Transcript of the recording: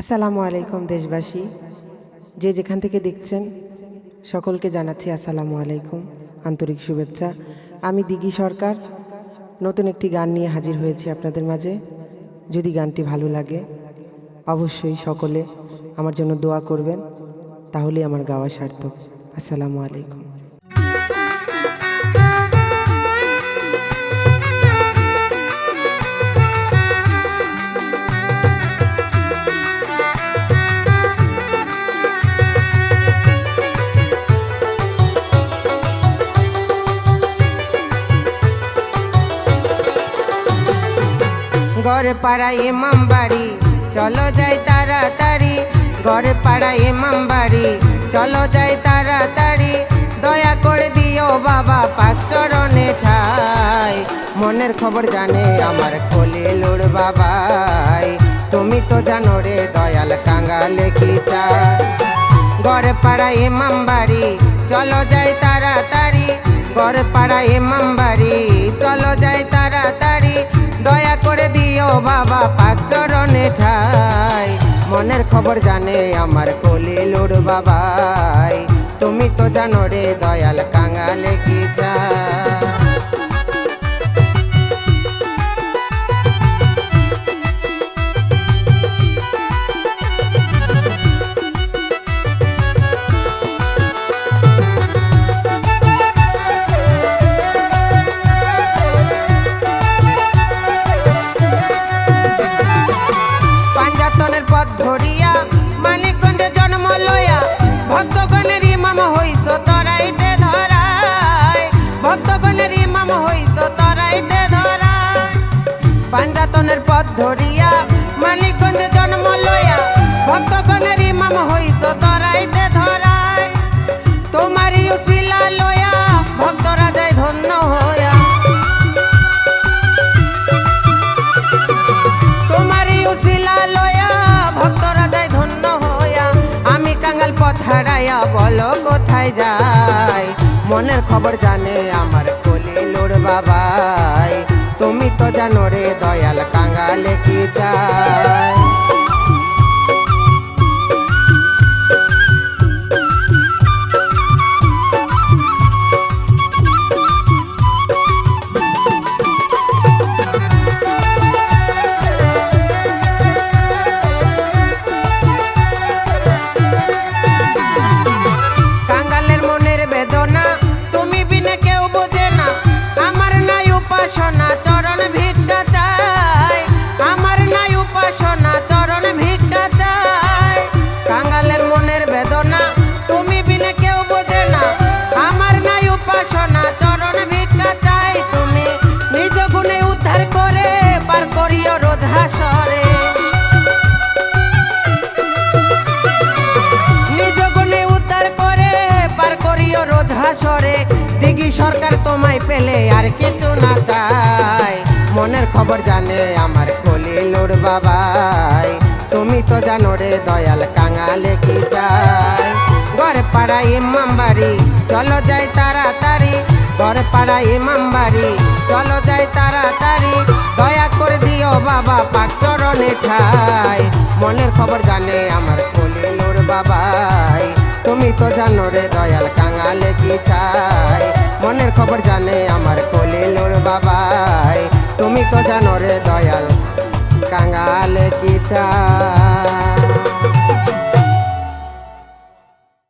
আসসালামু আলাইকুম, দেশবাসী। যে যেখান থেকে দেখছেন, সকলকে জানাচ্ছি আসসালামু আলাইকুম, আন্তরিক শুভেচ্ছা। আমি দিঘি সরকার। নতুন একটি গান নিয়ে হাজির হয়েছি আপনাদের মাঝে। যদি গানটি ভালো লাগে, অবশ্যই সকলে আমার জন্য দোয়া করবেন। তাহলেই আমার গাওয়া সার্থক। আসসালামু আলাইকুম। ঘরে পাড়া ইমাম বাড়ি। চলো যাই তাড়াতাড়ি, ঘরে পাড়া ইমাম বাড়ি। চলো যাই তাড়াতাড়ি, দয়া করে দিও বাবা পাক চরণে ঠাই। মনের খবর জানে আমার কোলে লোড় বাবাই। তুমি তো জানো রে দয়াল কাঙ্গালে কি ঘরে পাড়া ইমাম বাড়ি, চলো যাই তাড়াতাড়ি, ঘরে পাড়া ইমাম বাড়ি। বাবা পাক চরণে ঠাই। মনের খবর জানে আমার কলি লোড বাবাই। তুমি তো জানো রে দয়াল কাঙালে কি চায় হইস তরাইতে ধরায় ভক্তগণের ইমাম হইস তরাইতে ধরায় পাঞ্জাতনের পথ ধরিয়া, মানিকগঞ্জে জন্ম লয়া ভক্তগণের ইমাম হইস তরাইতে হারাইয়া বলো, কোথায় যাই মনের খবর জানে আমার কোলে লোর বাবাই। তুমি তো জানো রে দয়াল কাঙ্গালে কি চায় হাসরে দিঘি সরকার তোমায় পেলে আর কিছু না চাই। মনের খবর জানে আমার কোলে লোড় বাবাই। তুমি তো জানো রে দয়াল কাঙালে কি চাই। ঘরে পাড়া ইমাম চলো যাই তাড়াতাড়ি। ঘরে পাড়া ইমাম চলো যাই তাড়াতাড়ি। দয়া করে দিও বাবা পাক চরণে ঠাই। মনের খবর জানে আমার কোলে লোর বাবাই। তুমি তো জানো রে দয়াল কাঙালে কি চাই? মনের খবর জানে আমার কলিলুর লোর বাবাই। তুমি তো জানো রে দয়াল কাঙালে কি চাই?